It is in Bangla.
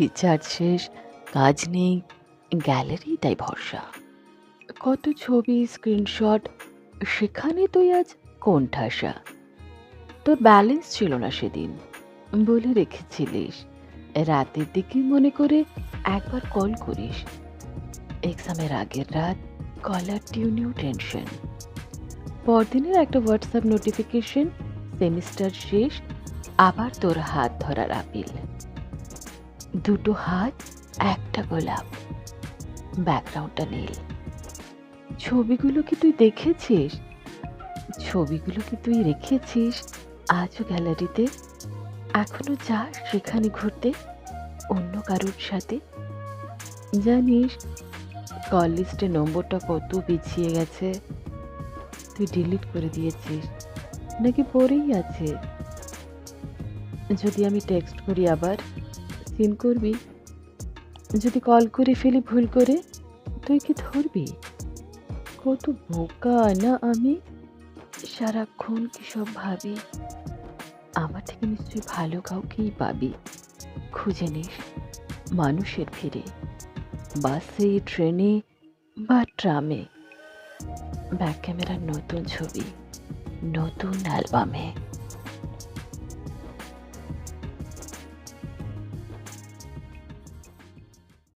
রিচার্জ শেষ, কাজ নেই, গ্যালারি তাই ভরসা। কত ছবি, স্ক্রিনশট, সেখানে তুই আজ কোন ঠাসা? তোর ব্যালেন্স ছিল না সেদিন, বলে রেখেছিলিস। রাতের দিকে মনে করে একবার কল করিস। এক্সামের আগের রাত কলার টিউনেও টেনশন পরদিনের একটা হোয়াটসঅ্যাপ নোটিফিকেশন সেমিস্টার শেষ, আবার তোর হাত ধরার আপিল দুটো হাত, একটা গোলাপ। ব্যাকগ্রাউন্ডটা নীল। ছবিগুলো কি তুই দেখেছিস? ছবিগুলো কি তুই রেখেছিস আজও গ্যালারিতে? এখনও যাস সেখানে ঘুরতে? অন্য কারোর সাথে? জানিস কল লিস্টে নম্বরটা কত পিছিয়ে গেছে? তুই ডিলিট করে দিয়েছিস। নাকি পড়েই আছে? যদি আমি টেক্সট করি আবার? সিন করবি। যদি কল করে ফেলি, ভুল করে, তুই কি ধরবি? কত বোকা না আমি? সারাক্ষণ কি সব ভাবি? আমার থেকে নিশ্চয়ই ভালো কাউকেই পাবি। খুঁজে নিস মানুষের ভিড়ে। বাসে, ট্রেনে বা ট্রামে। ব্যাক ক্যামেরার নতুন ছবি, নতুন অ্যালবামে।